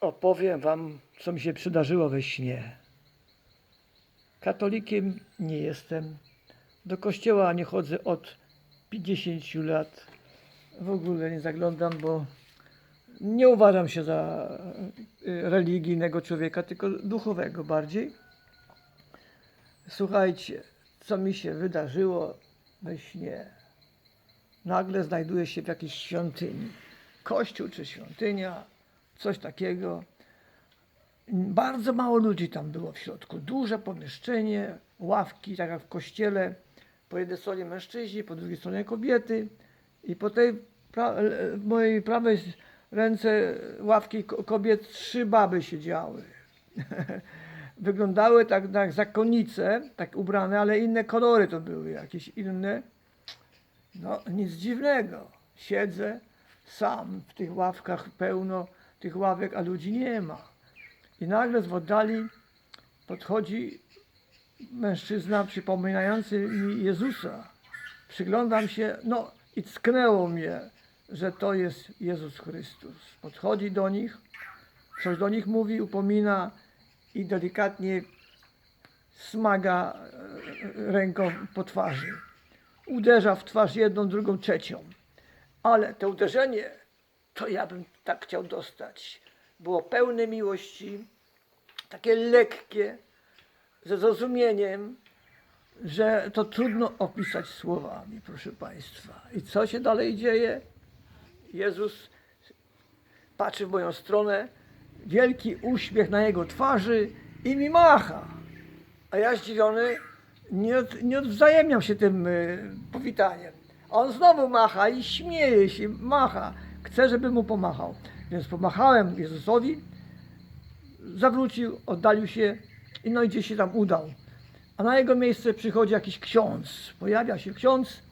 opowiem wam, co mi się przydarzyło we śnie. Katolikiem nie jestem. Do kościoła nie chodzę od 50 lat. W ogóle nie zaglądam, bo nie uważam się za y, religijnego człowieka, tylko duchowego bardziej. Słuchajcie, co mi się wydarzyło we śnie. Nagle znajduję się w jakiejś świątyni. Kościół czy świątynia, coś takiego. Bardzo mało ludzi tam było w środku. Duże pomieszczenie, ławki, tak jak w kościele. Po jednej stronie mężczyźni, po drugiej stronie kobiety. I po tej pra- mojej prawej ręce ławki ko- kobiet trzy baby siedziały. Wyglądały tak jak zakonnice, tak ubrane, ale inne kolory to były, jakieś inne. No, nic dziwnego. Siedzę sam w tych ławkach, pełno tych ławek, a ludzi nie ma. I nagle z oddali podchodzi mężczyzna przypominający mi Jezusa. Przyglądam się, no i cknęło mnie, że to jest Jezus Chrystus. Podchodzi do nich, coś do nich mówi, upomina i delikatnie smaga e, ręką po twarzy. Uderza w twarz jedną, drugą, trzecią. Ale to uderzenie, to ja bym tak chciał dostać. Było pełne miłości, takie lekkie, ze zrozumieniem, że to trudno opisać słowami, proszę Państwa. I co się dalej dzieje? Jezus patrzy w moją stronę, wielki uśmiech na jego twarzy i mi macha. A ja zdziwiony nie, od, nie odwzajemniam się tym y, powitaniem. A on znowu macha i śmieje się, macha. Chce, żebym mu pomachał. Więc pomachałem Jezusowi, zawrócił, oddalił się i no i gdzieś się tam udał. A na jego miejsce przychodzi jakiś ksiądz. Pojawia się ksiądz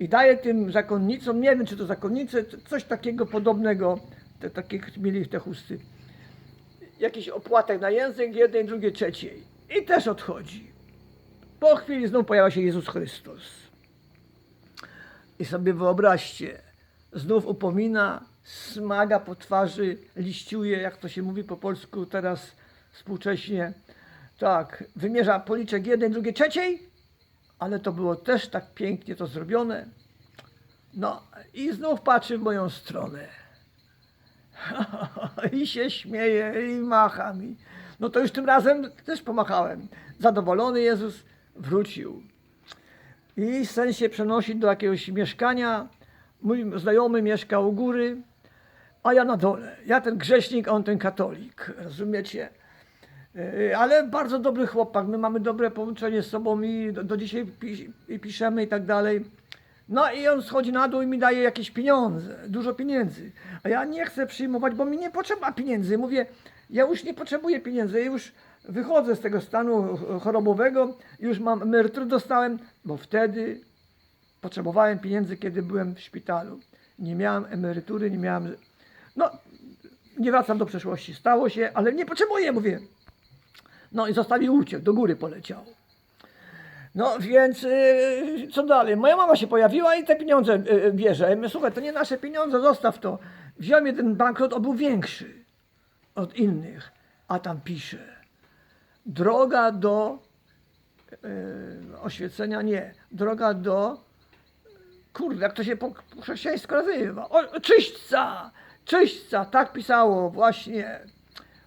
i daje tym zakonnicom, nie wiem czy to zakonnice, coś takiego podobnego, te, takie mieli te chusty. Jakiś opłatek na język jednej, drugiej, trzeciej. I też odchodzi. Po chwili znów pojawia się Jezus Chrystus. I sobie wyobraźcie, znów upomina, smaga po twarzy, liściuje, jak to się mówi po polsku teraz współcześnie. Tak, wymierza policzek jednej, drugiej, trzeciej, ale to było też tak pięknie to zrobione. No i znów patrzy w moją stronę. I się śmieje i macha mi. No to już tym razem też pomachałem. Zadowolony Jezus wrócił. I sen się przenosi do jakiegoś mieszkania. Mój znajomy mieszka u góry, a ja na dole. Ja ten grzesznik, a on ten katolik. Rozumiecie? Yy, Ale bardzo dobry chłopak. My mamy dobre połączenie z sobą i do, do dzisiaj i piszemy i tak dalej. No i on schodzi na dół i mi daje jakieś pieniądze, dużo pieniędzy. A ja nie chcę przyjmować, bo mi nie potrzeba pieniędzy. Mówię, ja już nie potrzebuję pieniędzy, ja już wychodzę z tego stanu chorobowego, już mam emeryturę dostałem, bo wtedy potrzebowałem pieniędzy, kiedy byłem w szpitalu. Nie miałem emerytury, nie miałem. No, nie wracam do przeszłości. Stało się, ale nie potrzebuję, mówię. No i zostawił uciekł, do góry poleciał. No więc yy, co dalej? Moja mama się pojawiła i te pieniądze yy, bierze. Ja mówię, słuchaj, to nie nasze pieniądze, zostaw to. Wziąłem jeden bankrot, on był większy od innych, a tam pisze. Droga do yy, oświecenia, nie. Droga do, kurde, jak to się po, chrześcijańsku nazywa? O, czyśćca! Czyśćca, tak pisało właśnie.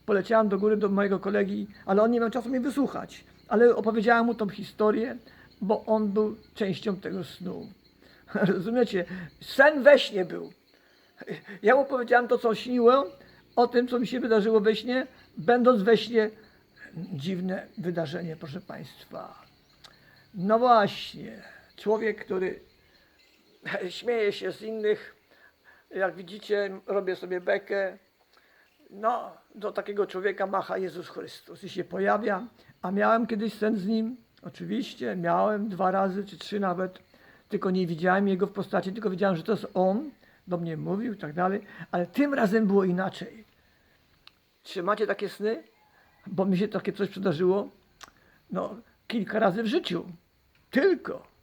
Poleciałem do góry do mojego kolegi, ale on nie miał czasu mnie wysłuchać. Ale opowiedziałem mu tą historię, bo on był częścią tego snu. Rozumiecie? Sen we śnie był. Ja mu powiedziałem to, co śniłem, o tym, co mi się wydarzyło we śnie, będąc we śnie. Dziwne wydarzenie, proszę Państwa. No właśnie, człowiek, który śmieje się z innych, jak widzicie, robię sobie bekę, no, do takiego człowieka macha Jezus Chrystus i się pojawia. A miałem kiedyś sen z nim, oczywiście, miałem dwa razy czy trzy nawet, tylko nie widziałem jego w postaci, tylko wiedziałem, że to jest on, do mnie mówił i tak dalej, ale tym razem było inaczej. Czy macie takie sny? Bo mi się takie coś przydarzyło, no, kilka razy w życiu. Tylko.